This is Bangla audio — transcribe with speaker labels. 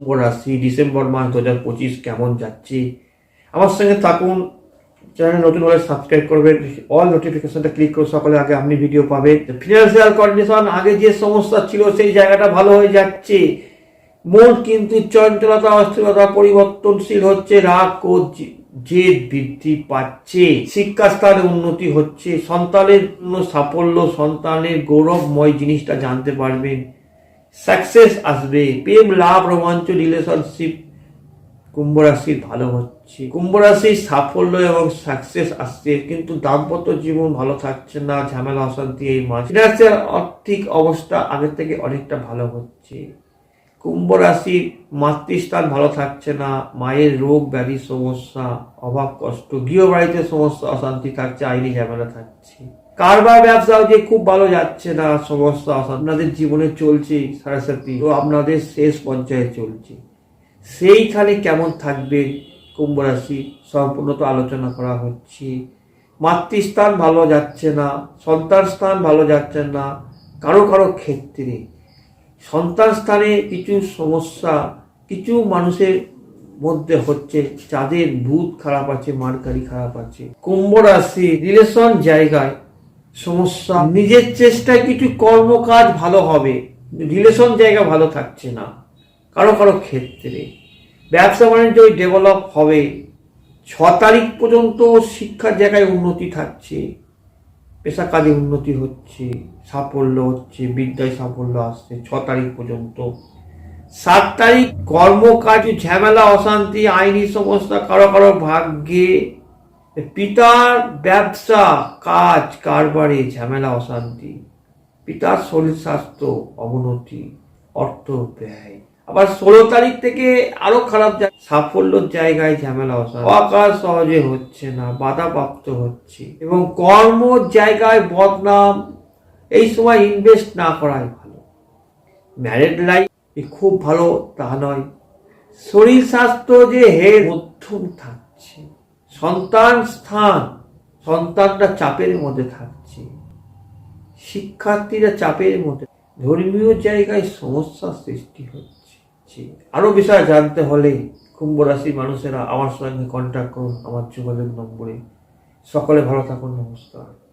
Speaker 1: রাশি? ডিসেম্বর মাস দু হাজার পঁচিশ কেমন যাচ্ছে? আমার সঙ্গে থাকুন, চ্যানেল নতুন হলে সাবস্ক্রাইব করবেন, অল নোটিফিকেশনটা ক্লিক করে সকালে আগে আপনি ভিডিও পাবেন। ফিনান্সিয়াল কন্ডিশন আগে যে সমস্যা ছিল সেই জায়গাটা ভালো হয়ে যাচ্ছে। মন কিন্তু চঞ্চলতা, অস্থিরতা, পরিবর্তনশীল হচ্ছে, রাগ ও জেদ বৃদ্ধি পাচ্ছে। শিক্ষাস্থানে উন্নতি হচ্ছে, সন্তানের সাফল্য, সন্তানের গৌরবময় জিনিসটা জানতে পারবেন। সাকসেস আসবে। প্রেম, লাভ, রোমাঞ্চ রিলেশনশিপ কুম্ভ রাশির ভালো হচ্ছে। কুম্ভ রাশির সাফল্য এবং সাকসেস আসছে, কিন্তু দাম্পত্য জীবন ভালো থাকছে না, ঝামেলা, অশান্তি এই মাস। ফিনান্সিয়াল আর্থিক অবস্থা আগের থেকে অনেকটা ভালো হচ্ছে। কুম্ভ রাশির মাতৃস্থান ভালো থাকছে না, মায়ের রোগ ব্যাধি সমস্যা, অভাব, কষ্ট, গৃহবাড়িতে সমস্যা, অশান্তি থাকছে, আইনি ঝামেলা থাকছে। কারবার ব্যবসাও যে খুব ভালো যাচ্ছে না সমস্যা আপনাদের জীবনে চলছে সারাসাতি তো আপনাদের শেষ পর্যায়ে চলছে। সেইখানে কেমন থাকবে কুম্ভ রাশি? সম্পূর্ণ আলোচনা করা হচ্ছে। মাতৃস্থান ভালো যাচ্ছে না, সন্তান স্থান ভালো যাচ্ছে না, কারও কারও ক্ষেত্রে। সন্তান স্থানে কিছু সমস্যা, কিছু মানুষের মধ্যে হচ্ছে, যাদের ভূত খারাপ আছে মারকারি খারাপ আছে। কুম্ভ রাশি রিলেশন জায়গায় সমস্যা। নিজের চেষ্টায় কিছু কর্মকাজ ভালো হবে রিলেশন জায়গা ভালো থাকছে না, কারও কারও ক্ষেত্রে। ব্যবসা বাণিজ্য ডেভেলপ হবে, ছ তারিখ পর্যন্ত শিক্ষার জায়গায় উন্নতি থাকছে, পেশা কাজে উন্নতি হচ্ছে, সাফল্য হচ্ছে, বিদ্যায় সাফল্য আসছে ছ তারিখ পর্যন্ত। সাত তারিখ কর্মকাজ, ঝামেলা, অশান্তি, আইনি সমস্যা, কারও কারও ভাগ্যে পিতার ব্যবসা, কাজ, কারবারে ঝামেলা, অশান্তি। পিতার শরীর স্বাস্থ্য, অবনতি, অর্থ ব্যয়। আবার ষোলো তারিখ থেকে আরও খারাপ সাফল্যর জায়গায় ঝামেলা, অশান্তি। সহজে হচ্ছে না, বাধাপ্রাপ্ত হচ্ছে। এবং কর্ম জায়গায় বদনাম, এই সময় ইনভেস্ট না করাই ভালো। ম্যারেড লাইফ খুব ভালো, তা নয়। শরীর স্বাস্থ্য যে হে মধ্যম থাকছে। সন্তান স্থান সন্তানরা চাপের মধ্যে থাকছে। শিক্ষার্থীরা চাপের মধ্যে, ধর্মীয় জায়গায় সমস্যা সৃষ্টি হচ্ছে। আরও বিষয় জানতে হলে কুম্ভ রাশির মানুষেরা আমার সঙ্গে কন্ট্যাক্ট করুন আমার যোগাযোগ নম্বরে। সকলে ভালো থাকুন, নমস্কার।